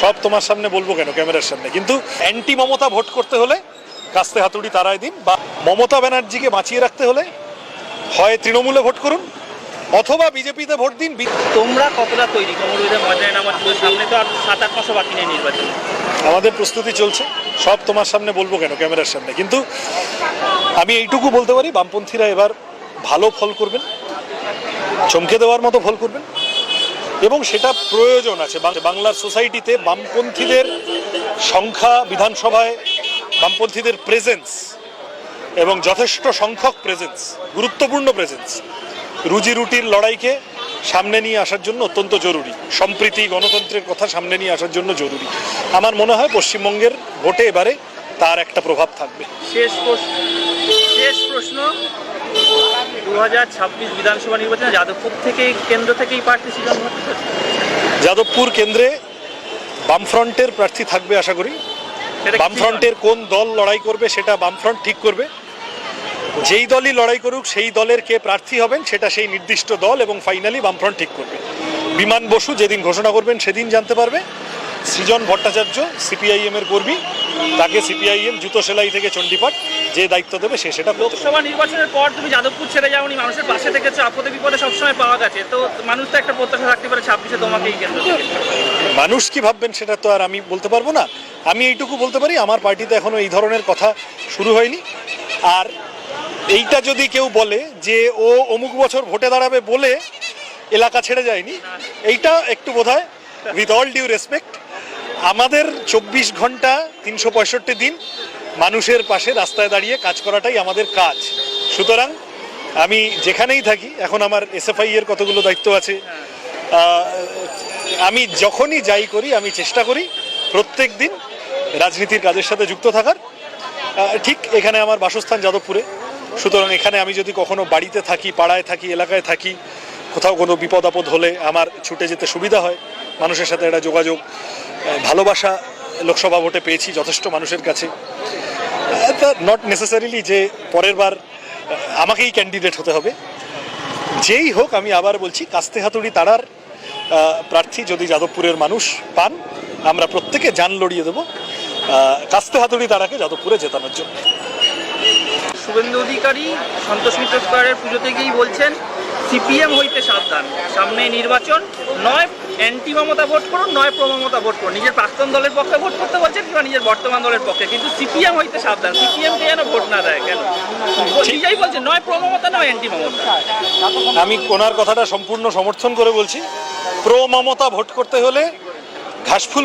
সব তোমার সামনে বলব কেন ক্যামেরার সামনে। কিন্তু অ্যান্টি মমতা ভোট করতে হলে কাস্তে হাতুড়ি তারাই দিন বা মমতা ব্যানার্জিকে বাঁচিয়ে রাখতে হলে হয় তৃণমূলে ভোট করুন অথবা বিজেপিতে ভোট দিন তোমরা কতটা তৈরি? সামনে তো আর সাত আট মাসও বাকি নেই নির্বাচন। আমাদের প্রস্তুতি চলছে সব তোমার সামনে বলব কেন ক্যামেরার সামনে। কিন্তু আমি এইটুকু বলতে পারি বামপন্থীরা এবার ভালো ফল করবেন চমকে দেওয়ার মতো ফল করবেন। এবং সেটা প্রয়োজন আছে। বাংলার সোসাইটিতে বামপন্থীদের সংখ্যা বিধানসভায় বামপন্থীদের প্রেজেন্স এবং যথেষ্ট সংখ্যক প্রেজেন্স গুরুত্বপূর্ণ প্রেজেন্স রুজি রুটির লড়াইকে সামনে নিয়ে আসার জন্য অত্যন্ত জরুরি। সম্প্রীতি গণতন্ত্রের কথা সামনে নিয়ে আসার জন্য জরুরি। আমার মনে হয় পশ্চিমবঙ্গের ভোটে এবারে তার একটা প্রভাব থাকবে। শেষ শেষ প্রশ্ন। দু হাজার ছাব্বিশ বিধানসভা নির্বাচনে যাদবপুর থেকে কেন্দ্র থেকেই প্রার্থী সৃজন যাদবপুর কেন্দ্রে বামফ্রন্টের প্রার্থী থাকবে আশা করি। বামফ্রন্টের কোন দল লড়াই করবে সেটা বামফ্রন্ট ঠিক করবে। যেই দলই লড়াই করুক সেই দলের কে প্রার্থী হবেন সেটা সেই নির্দিষ্ট দল এবং ফাইনালি বামফ্রন্ট ঠিক করবে। বিমান বসু যেদিন ঘোষণা করবেন সেদিন জানতে পারবে। সৃজন ভট্টাচার্য সিপিআইএম এর কর্মী তাকে সিপিআইএম জুতো সেলাই থেকে চণ্ডীপাঠ যে দায়িত্ব দেবে সে সেটা। লোকসভা নির্বাচনের পর তুমি যাদবপুর ছেড়ে যাওনি মানুষের পাশে থেকেছো আপদে বিপদে সবসময় পাওয়া গেছে তো মানুষ তো একটা প্রত্যাশা থাকতে পারে ছাব্বিশে তোমাকেই কেন্দ্র মানুষ কি ভাববেন সেটা তো আর আমি বলতে পারব না। আমি এইটুকু বলতে পারি আমার পার্টিতে এখনও এই ধরনের কথা শুরু হয়নি। আর এইটা যদি কেউ বলে যে ও অমুক বছর ভোটে দাঁড়াবে বলে এলাকা ছেড়ে যায়নি এইটা একটু বোধ হয় উইথ অল ডিউ রেসপেক্ট আমাদের চব্বিশ ঘণ্টা তিনশো পঁয়ষট্টি দিন মানুষের পাশে রাস্তায় দাঁড়িয়ে কাজ করাটাই আমাদের কাজ। সুতরাং আমি যেখানেই থাকি, এখন আমার এসএফআই এর কতগুলো দায়িত্ব আছে আমি যখনই যাই করি, আমি চেষ্টা করি প্রত্যেক দিন রাজনীতির কাজের সাথে যুক্ত থাকার। ঠিক এখানে আমার বাসস্থান যাদবপুরে। সুতরাং এখানে আমি যদি কখনো বাড়িতে থাকি, পাড়ায় থাকি, এলাকায় থাকি, কোথাও কোনো বিপদ আপদ হলে আমার ছুটে যেতে সুবিধা হয়। মানুষের সাথে একটা যোগাযোগ ভালোবাসা লোকসভা ভোটে পেয়েছি যথেষ্ট মানুষের কাছে। নট নেসেসারিলি যে পরের বার, আমাকেই ক্যান্ডিডেট হতে হবে। যেই হোক, আমি আবার বলছি কাস্তে হাতুড়ি তারার প্রার্থী যদি যাদবপুরের মানুষ পান, আমরা প্রত্যেকে যান লড়িয়ে দেবো। কাস্তে হাতুড়ি তারাকে যাদবপুরে জেতানোর জন্য। শুভেন্দু অধিকারী সন্তোষ মিত্র স্কোয়ারের পুজোতে গিয়েই বলছেন, সিপিএম হইতে সাবধান। সামনে নির্বাচন নয় অ্যান্টি মমতা ভোট করুন নয় প্রমমতা ভোট করুন নিজের প্রাক্তন দলের পক্ষে ভোট করতে বলছেন কিংবা নিজের বর্তমান দলের পক্ষে। কিন্তু সিপিএম হইতে সাবধান। সিপিএমকে যেন ভোট না দেয়, কেন? নিজেই বলছে, নয় প্রমমতা, নয় অ্যান্টি মমতা আমি কোনার কথাটা সম্পূর্ণ সমর্থন করে বলছি। প্রো মমতা ভোট করতে হলে ঘাসফুল